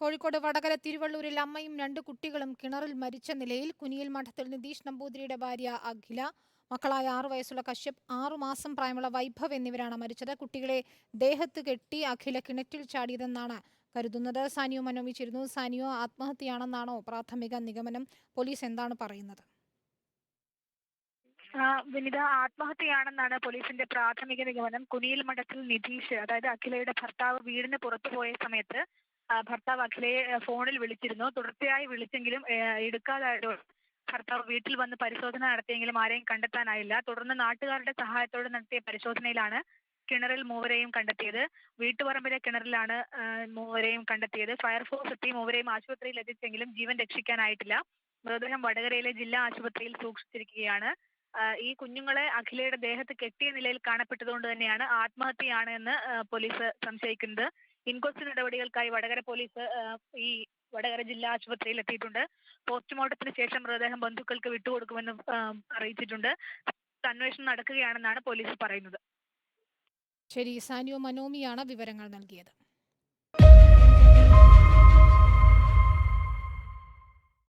കോഴിക്കോട് വടകര തിരുവള്ളൂരിൽ അമ്മയും രണ്ട് കുട്ടികളും കിണറിൽ മരിച്ച നിലയിൽ കുനിയിൽ മഠത്തിൽ നിതീഷ് നമ്പൂതിരിയുടെ ഭാര്യ അഖില മക്കളായ ആറു വയസ്സുള്ള കശ്യപ് ആറുമാസം പ്രായമുള്ള വൈഭവ് എന്നിവരാണ് മരിച്ചത്. കുട്ടികളെ ദേഹത്ത് കെട്ടി അഖില കിണറ്റിൽ ചാടിയതെന്നാണ് കരുതുന്നത്. സാനിയോ മനോമിച്ചിരുന്നു ചേരുന്നു സാനിയോ ആത്മഹത്യയാണെന്നാണോ പ്രാഥമിക നിഗമനം? പോലീസ് എന്താണ് പറയുന്നത്? വിനിത ആത്മഹത്യയാണെന്നാണ് പോലീസിന്റെ പ്രാഥമിക നിഗമനം. കുനിയിൽ മഠത്തിൽ നിതീഷ് അതായത് അഖിലയുടെ ഭർത്താവ് വീടിന് പുറത്തു പോയ സമയത്ത് ഭർത്താവ് അഖിലയെ ഫോണിൽ വിളിച്ചിരുന്നു. തുടർച്ചയായി വിളിച്ചെങ്കിലും എടുക്കാതായതോടെ ഭർത്താവ് വീട്ടിൽ വന്ന് പരിശോധന നടത്തിയെങ്കിലും ആരെയും കണ്ടെത്താനായില്ല. തുടർന്ന് നാട്ടുകാരുടെ സഹായത്തോടെ നടത്തിയ പരിശോധനയിലാണ് കിണറിൽ മൂവരെയും കണ്ടെത്തിയത്. വീട്ടുപറമ്പിലെ കിണറിലാണ് മൂവരെയും കണ്ടെത്തിയത്. ഫയർഫോഴ്സ് എത്തി മൂവരെയും ആശുപത്രിയിൽ എത്തിച്ചെങ്കിലും ജീവൻ രക്ഷിക്കാനായിട്ടില്ല. മൃതദേഹം വടകരയിലെ ജില്ലാ ആശുപത്രിയിൽ സൂക്ഷിച്ചിരിക്കുകയാണ്. ഈ കുഞ്ഞുങ്ങളെ അഖിലയുടെ ദേഹത്ത് കെട്ടിയ നിലയിൽ കാണപ്പെട്ടതുകൊണ്ട് തന്നെയാണ് ആത്മഹത്യയാണ് എന്ന് പോലീസ് സംശയിക്കുന്നത്. ഇൻക്വസ്റ്റ് നടപടികൾക്കായി വടകര പോലീസ് ഈ വടകര ജില്ലാ ആശുപത്രിയിൽ എത്തിയിട്ടുണ്ട്. പോസ്റ്റ്മോർട്ടത്തിന് ശേഷം മൃതദേഹം ബന്ധുക്കൾക്ക് വിട്ടുകൊടുക്കുമെന്ന് അറിയിച്ചിട്ടുണ്ട്. അന്വേഷണം നടക്കുകയാണെന്നാണ് പോലീസ് പറയുന്നത്. ശരി സാനിയോ മനോമിയാണ് വിവരങ്ങൾ നൽകിയത്.